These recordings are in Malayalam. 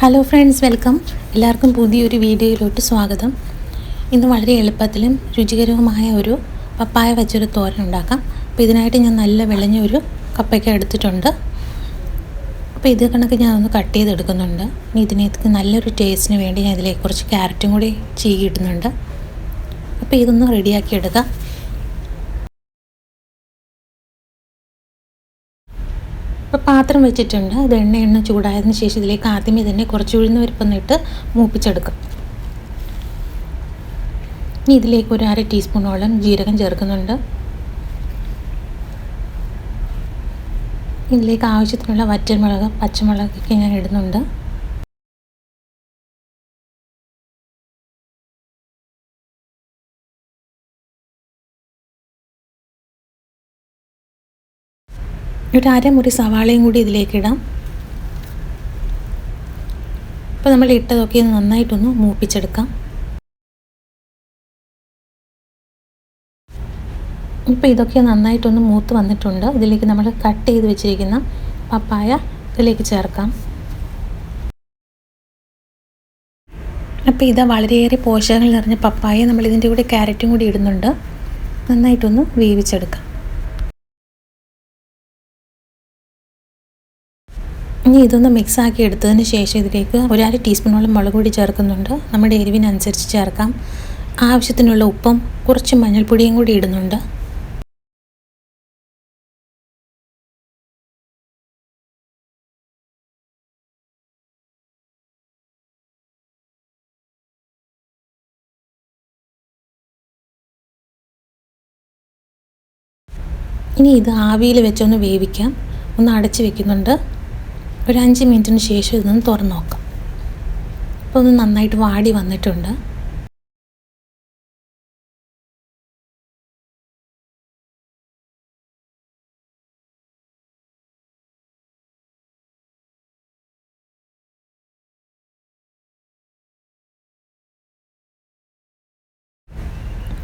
ഹലോ ഫ്രണ്ട്സ് വെൽക്കം എല്ലാവർക്കും പുതിയൊരു വീഡിയോയിലോട്ട് സ്വാഗതം. ഇന്ന് വളരെ എളുപ്പത്തിലും രുചികരവുമായ ഒരു പപ്പായ വെച്ചൊരു തോരൻ ഉണ്ടാക്കാം. അപ്പോൾ ഇതിനായിട്ട് ഞാൻ നല്ല വിളഞ്ഞ ഒരു കപ്പയ്ക്ക എടുത്തിട്ടുണ്ട്. അപ്പോൾ ഇത് കണക്ക് ഞാൻ ഒന്ന് കട്ട് ചെയ്തെടുക്കുന്നുണ്ട്. ഇനി ഇതിനേക്ക് നല്ലൊരു ടേസ്റ്റിന് വേണ്ടി ഞാൻ ഇതിലേക്ക് കുറച്ച് ക്യാരറ്റും കൂടി ചീകിയിടുന്നുണ്ട്. അപ്പോൾ ഇതൊന്ന് റെഡിയാക്കി എടുക്കാം. പാത്രം വെച്ചിട്ടുണ്ട്. അത് എണ്ണ എണ്ണ ചൂടായതിനു ശേഷം ഇതിലേക്ക് ആദ്യമേ തന്നെ കുറച്ച് ഉഴുന്ന് പരിപ്പൊന്നിട്ട് മൂപ്പിച്ചെടുക്കും. ഇനി ഇതിലേക്ക് ഒരു അര ടീസ്പൂണോളം ജീരകം ചേർക്കുന്നുണ്ട്. ഇതിലേക്ക് ആവശ്യത്തിനുള്ള വറ്റൽമുളക് പച്ചമുളകൊക്കെ ഞാൻ ഇടുന്നുണ്ട്. ഒരു അരമുറി സവാളയും കൂടി ഇതിലേക്ക് ഇടാം. അപ്പോൾ നമ്മൾ ഇട്ടതൊക്കെ നന്നായിട്ടൊന്ന് മൂപ്പിച്ചെടുക്കാം. ഇപ്പോൾ ഇതൊക്കെ നന്നായിട്ടൊന്ന് മൂത്ത് വന്നിട്ടുണ്ട്. ഇതിലേക്ക് നമ്മൾ കട്ട് ചെയ്ത് വെച്ചിരിക്കുന്ന പപ്പായ ഇതിലേക്ക് ചേർക്കാം. അപ്പോൾ ഇതാ വളരെയേറെ പോഷകങ്ങൾ നിറഞ്ഞ പപ്പായ നമ്മൾ ഇതിന്റെ കൂടെ ക്യാരറ്റും കൂടി ഇടുന്നുണ്ട്. നന്നായിട്ടൊന്ന് വേവിച്ചെടുക്കാം. ഇനി ഇതൊന്ന് മിക്സ് ആക്കി എടുത്തതിന് ശേഷം ഇതിലേക്ക് ഒരു ടീസ്പൂണോളം മുളക് പൊടി ചേർക്കുന്നുണ്ട്. നമ്മുടെ എരിവിനനുസരിച്ച് ചേർക്കാം. ആവശ്യത്തിനുള്ള ഉപ്പും കുറച്ച് മഞ്ഞൾപ്പൊടിയും കൂടി ഇടുന്നുണ്ട്. ഇനി ഇത് ആവിയിൽ വെച്ചൊന്ന് വേവിക്കാം. ഒന്ന് അടച്ച് വെക്കുന്നുണ്ട്. ഒരു അഞ്ച് മിനിറ്റിന് ശേഷം ഇതൊന്ന് തുറന്ന് നോക്കാം. അപ്പോൾ ഒന്ന് നന്നായിട്ട് വാടി വന്നിട്ടുണ്ട്.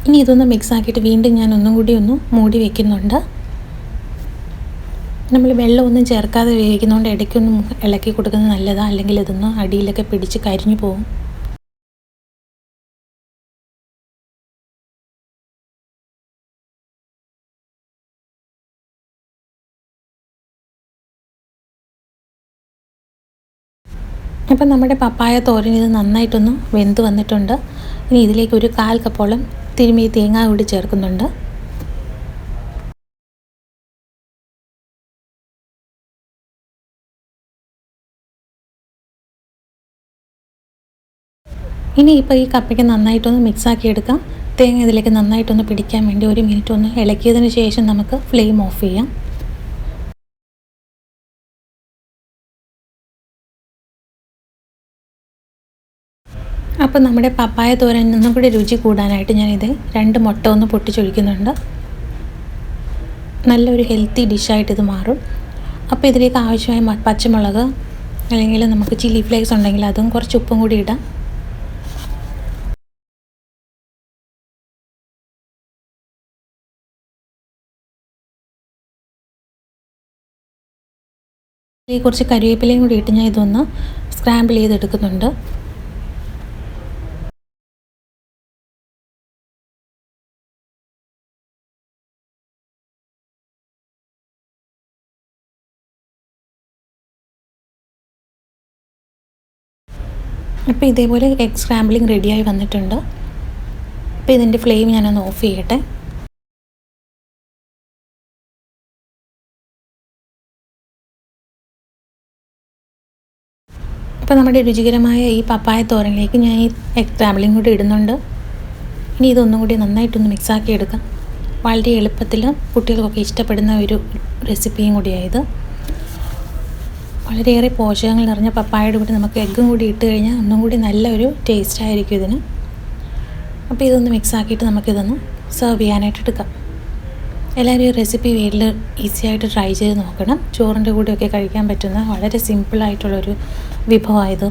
ഇനി ഇതൊന്ന് മിക്സ് ആക്കിയിട്ട് വീണ്ടും ഞാൻ ഒന്നും കൂടി ഒന്ന് മൂടി വെക്കുന്നുണ്ട്. നമ്മൾ വെള്ളമൊന്നും ചേർക്കാതെ വേവിക്കുന്നതുകൊണ്ട് ഇടയ്ക്കൊന്നും ഇളക്കി കൊടുക്കുന്നത് നല്ലതാണ്. അല്ലെങ്കിൽ ഇതൊന്ന് അടിയിലൊക്കെ പിടിച്ച് കരിഞ്ഞു പോകും. അപ്പം നമ്മുടെ പപ്പായ തോരൻ ഇത് നന്നായിട്ടൊന്ന് വെന്ത് വന്നിട്ടുണ്ട്. ഇനി ഇതിലേക്ക് ഒരു കാൽ കപ്പോളം തിരുമ്മി തേങ്ങ കൂടി ചേർക്കുന്നുണ്ട്. ഇനി ഇപ്പോൾ ഈ കപ്പയ്ക്ക് നന്നായിട്ടൊന്ന് മിക്സാക്കി എടുക്കാം. തേങ്ങ ഇതിലേക്ക് നന്നായിട്ടൊന്ന് പിടിക്കാൻ വേണ്ടി ഒരു മിനിറ്റ് ഒന്ന് ഇളക്കിയതിന് ശേഷം നമുക്ക് ഫ്ലെയിം ഓഫ് ചെയ്യാം. അപ്പോൾ നമ്മുടെ പപ്പായ തോരൻ ഒന്നും കൂടി രുചി കൂടാനായിട്ട് ഞാനിത് രണ്ട് മുട്ട ഒന്ന് പൊട്ടിച്ചൊഴിക്കുന്നുണ്ട്. നല്ലൊരു ഹെൽത്തി ഡിഷായിട്ട് ഇത് മാറും. അപ്പോൾ ഇതിലേക്ക് ആവശ്യമായ പച്ചമുളക് അല്ലെങ്കിൽ നമുക്ക് ചില്ലി ഫ്ലേക്സ് ഉണ്ടെങ്കിൽ അതും കുറച്ച് ഉപ്പും കൂടി ഇടാം. ഈ കുറച്ച് കരിവേപ്പിലയും കൂടി ഇട്ട് ഞാൻ ഇതൊന്ന് സ്ക്രാമ്പിൾ ചെയ്തെടുക്കുന്നുണ്ട്. അപ്പോൾ ഇതേപോലെ എഗ് സ്ക്രാമ്പിളിങ് റെഡിയായി വന്നിട്ടുണ്ട്. അപ്പോൾ ഇതിന്റെ ഫ്ലെയിം ഞാനൊന്ന് ഓഫ് ചെയ്യട്ടെ. അപ്പോൾ നമ്മുടെ രുചികരമായ ഈ പപ്പായ തോരനിലേക്ക് ഞാൻ ഈ എഗ് ട്രാവലിംഗ് കൂടി ഇടുന്നുണ്ട്. ഇനി ഇതൊന്നും കൂടി നന്നായിട്ടൊന്ന് മിക്സാക്കി എടുക്കാം. വളരെ എളുപ്പത്തിൽ കുട്ടികൾക്കൊക്കെ ഇഷ്ടപ്പെടുന്ന ഒരു റെസിപ്പിയും കൂടിയായത്. വളരെയേറെ പോഷകങ്ങൾ നിറഞ്ഞ പപ്പായയുടെ കൂടി നമുക്ക് എഗ്ഗും കൂടി ഇട്ട് കഴിഞ്ഞാൽ ഒന്നും കൂടി നല്ലൊരു ടേസ്റ്റ് ആയിരിക്കും ഇതിന്. അപ്പോൾ ഇതൊന്ന് മിക്സാക്കിയിട്ട് നമുക്കിതൊന്ന് സെർവ് ചെയ്യാനായിട്ട് എടുക്കാം. എല്ലാവരും ഈ റെസിപ്പി വീട്ടിൽ ഈസി ആയിട്ട് ട്രൈ ചെയ്ത് നോക്കണം. ചോറിന്റെ കൂടെയൊക്കെ കഴിക്കാൻ പറ്റുന്ന വളരെ സിമ്പിളായിട്ടുള്ളൊരു വിഭവമായത്.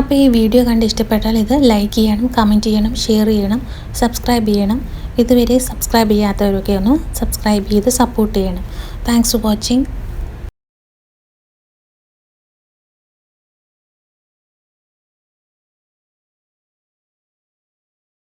അപ്പോൾ ഈ വീഡിയോ കണ്ട് ഇഷ്ടപ്പെട്ടാൽ ഇത് ലൈക്ക് ചെയ്യണം കമന്റ് ചെയ്യണം ഷെയർ ചെയ്യണം സബ്സ്ക്രൈബ് ചെയ്യണം. ഇതുവരെ സബ്സ്ക്രൈബ് ചെയ്യാത്തവരൊക്കെ ഒന്ന് സബ്സ്ക്രൈബ് ചെയ്ത് സപ്പോർട്ട് ചെയ്യണം. Thanks for watching